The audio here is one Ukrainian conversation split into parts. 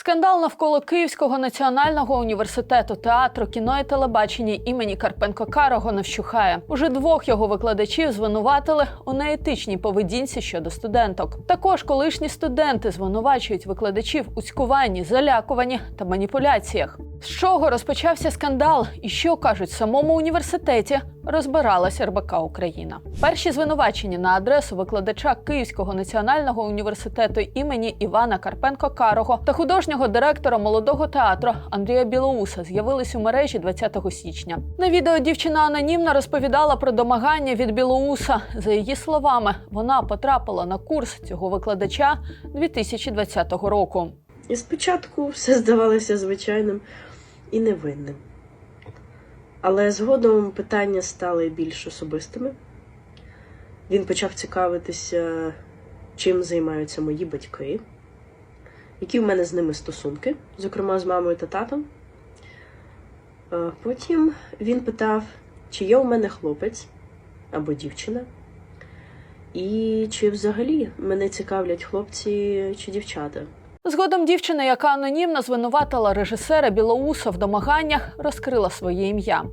Скандал навколо Київського національного університету театру, кіно і телебачення імені Карпенко Карого не вщухає. Уже двох його викладачів звинуватили у неетичній поведінці щодо студенток. Також колишні студенти звинувачують викладачів у цькуванні, залякуванні та маніпуляціях. З чого розпочався скандал і що кажуть самому університеті, розбиралась РБК Україна. Перші звинувачення на адресу викладача Київського національного університету імені Івана Карпенко Карого та художнього директора молодого театру Андрія Білоуса з'явились у мережі 20 січня. На відео дівчина анонімно розповідала про домагання від Білоуса. За її словами, вона потрапила на курс цього викладача 2020 року. І спочатку все здавалося звичайним і невинним. Але згодом питання стали більш особистими. Він почав цікавитися, чим займаються мої батьки, які в мене з ними стосунки, зокрема з мамою та татом. Е, Потім він питав, чи є у мене хлопець або дівчина, і чи взагалі мене цікавлять хлопці чи дівчата. Згодом дівчина, яка анонімно звинуватила режисера Білоуса в домаганнях, розкрила своє ім'я.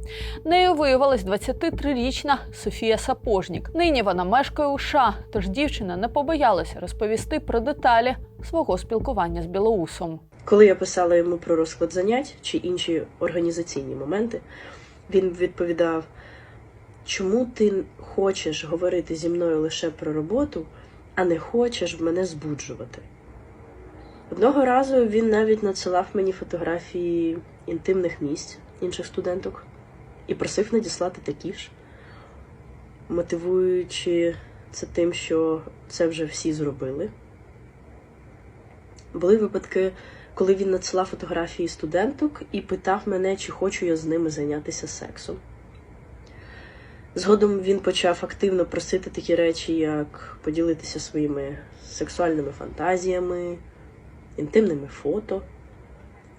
Нею виявилась 23-річна Софія Сапожнік. Нині вона мешкає у США, тож дівчина не побоялася розповісти про деталі свого спілкування з Білоусом. Коли я писала йому про розклад занять чи інші організаційні моменти, він відповідав: чому ти хочеш говорити зі мною лише про роботу, а не хочеш в мене збуджувати? Одного разу він навіть надсилав мені фотографії інтимних місць інших студенток і просив надіслати такі ж, мотивуючи це тим, що це вже всі зробили. Були випадки, коли він надсилав фотографії студенток і питав мене, чи хочу я з ними зайнятися сексом. Згодом він почав активно просити такі речі, як поділитися своїми сексуальними фантазіями, інтимними фото,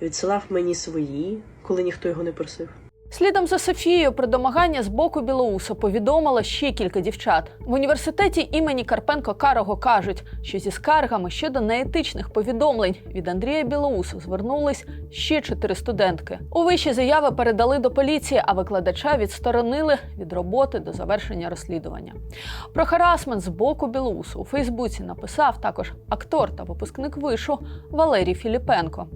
відсилав мені свої, коли ніхто його не просив. Слідом за Софією про домагання з боку Білоуса повідомила ще кілька дівчат. В університеті імені Карпенко Карого кажуть, що зі скаргами щодо неетичних повідомлень від Андрія Білоуса звернулись ще чотири студентки. У вищі заяви передали до поліції, а викладача відсторонили від роботи до завершення розслідування. Про харасмент з боку Білоусу у Фейсбуці написав також актор та випускник вишу Валерій Філіпенко.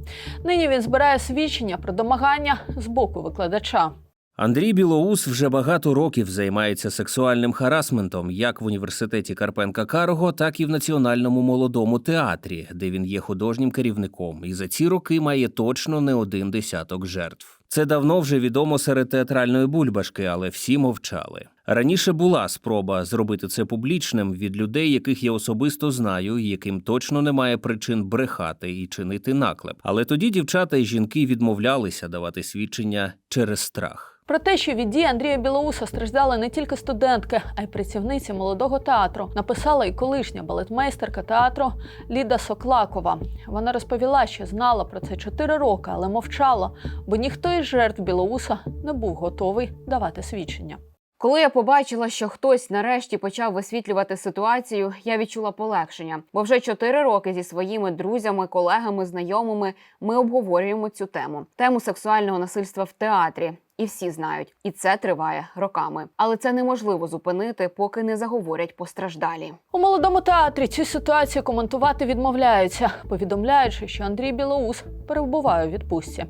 Нині він збирає свідчення про домагання з боку викладача. Андрій Білоус вже багато років займається сексуальним харасментом як в університеті Карпенка Карого, так і в Національному молодому театрі, де він є художнім керівником, і за ці роки має точно не один десяток жертв. Це давно вже відомо серед театральної бульбашки, але всі мовчали. Раніше була спроба зробити це публічним від людей, яких я особисто знаю, яким точно немає причин брехати і чинити наклеп. Але тоді дівчата і жінки відмовлялися давати свідчення через страх. Про те, що від дії Андрія Білоуса страждали не тільки студентки, а й працівниці молодого театру, написала і колишня балетмейстерка театру Ліда Соклакова. Вона розповіла, що знала про це 4 роки, але мовчала, бо ніхто із жертв Білоуса не був готовий давати свідчення. Коли я побачила, що хтось нарешті почав висвітлювати ситуацію, я відчула полегшення. Бо вже чотири роки зі своїми друзями, колегами, знайомими ми обговорюємо цю тему тему сексуального насильства в театрі. І всі знають, і це триває роками. Але це неможливо зупинити, поки не заговорять постраждалі. У молодому театрі цю ситуацію коментувати відмовляються, повідомляючи, що Андрій Білоус перебуває у відпустці.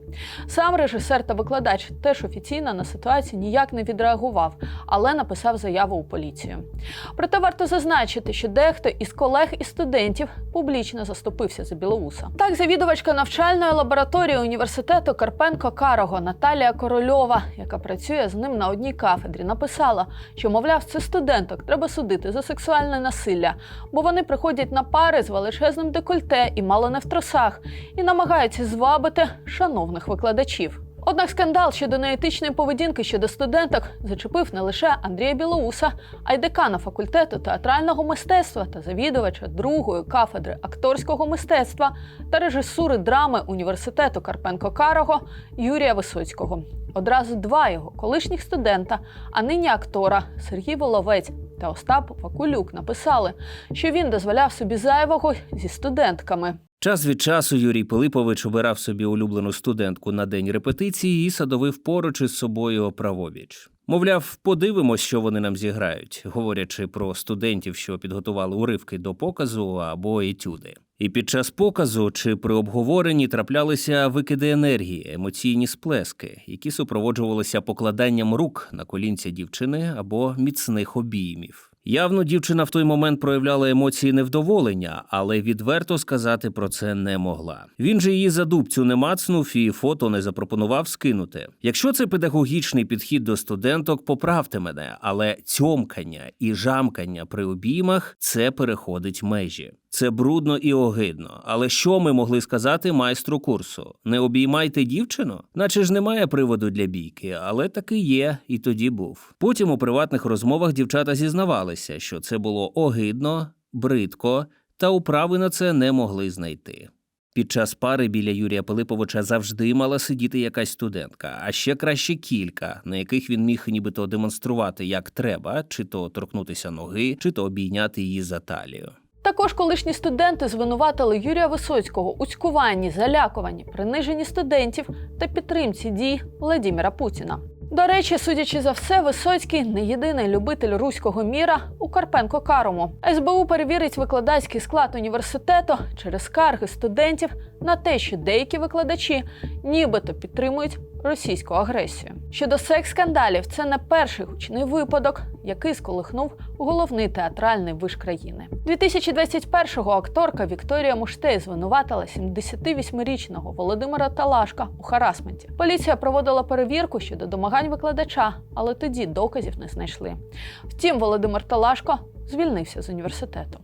Сам режисер та викладач теж офіційно на ситуацію ніяк не відреагував, але написав заяву у поліцію. Проте варто зазначити, що дехто із колег і студентів публічно заступився за Білоуса. Так, завідувачка навчальної лабораторії університету Карпенко Карого Наталія Корольова, яка працює з ним на одній кафедрі, написала, що мовляв, це студенток треба судити за сексуальне насилля, бо вони приходять на пари з величезним декольте і мало не в тросах, і намагаються звабити шановних викладачів. Однак скандал щодо неетичної поведінки щодо студенток зачепив не лише Андрія Білоуса, а й декана факультету театрального мистецтва та завідувача другої кафедри акторського мистецтва та режисури драми університету Карпенко Карого Юрія Висоцького. Одразу два його колишніх студента, а нині актора Сергій Воловець та Остап Вакулюк написали, що він дозволяв собі зайвого зі студентками. Час від часу Юрій Пилипович обирав собі улюблену студентку на день репетиції і садовив поруч із собою правобіч. Мовляв, подивимось, що вони нам зіграють, говорячи про студентів, що підготували уривки до показу або етюди. І під час показу чи при обговоренні траплялися викиди енергії, емоційні сплески, які супроводжувалися покладанням рук на колінця дівчини або міцних обіймів. Явно дівчина в той момент проявляла емоції невдоволення, але відверто сказати про це не могла. Він же її за дубцю не мацнув і фото не запропонував скинути. Якщо це педагогічний підхід до студенток, поправте мене, але цьомкання і жамкання при обіймах це переходить межі. Це брудно і огидно. Але що ми могли сказати майстру курсу? Не обіймайте дівчину? Наче ж немає приводу для бійки, але таки є, і тоді був. Потім у приватних розмовах дівчата зізнавалися, що це було огидно, бридко, та управи на це не могли знайти. Під час пари біля Юрія Пилиповича завжди мала сидіти якась студентка, а ще краще кілька, на яких він міг нібито демонструвати як треба, чи то торкнутися ноги, чи то обійняти її за талію. Також колишні студенти звинуватили Юрія Висоцького у цькуванні, залякуванні, приниженні студентів та підтримці дій Владіміра Путіна. До речі, судячи за все, Висоцький не єдиний любитель руського міра у Карпенко Карому. СБУ перевірить викладацький склад університету через скарги студентів на те, що деякі викладачі нібито підтримують російську агресію. Щодо секс-скандалів, це не перший гучний випадок, який сколихнув головний театральний виш країни. 2021-го акторка Вікторія Муштей звинуватила 78-річного Володимира Талашка у харасменті. Поліція проводила перевірку щодо домагань викладача, але тоді доказів не знайшли. Втім, Володимир Талашко звільнився з університету.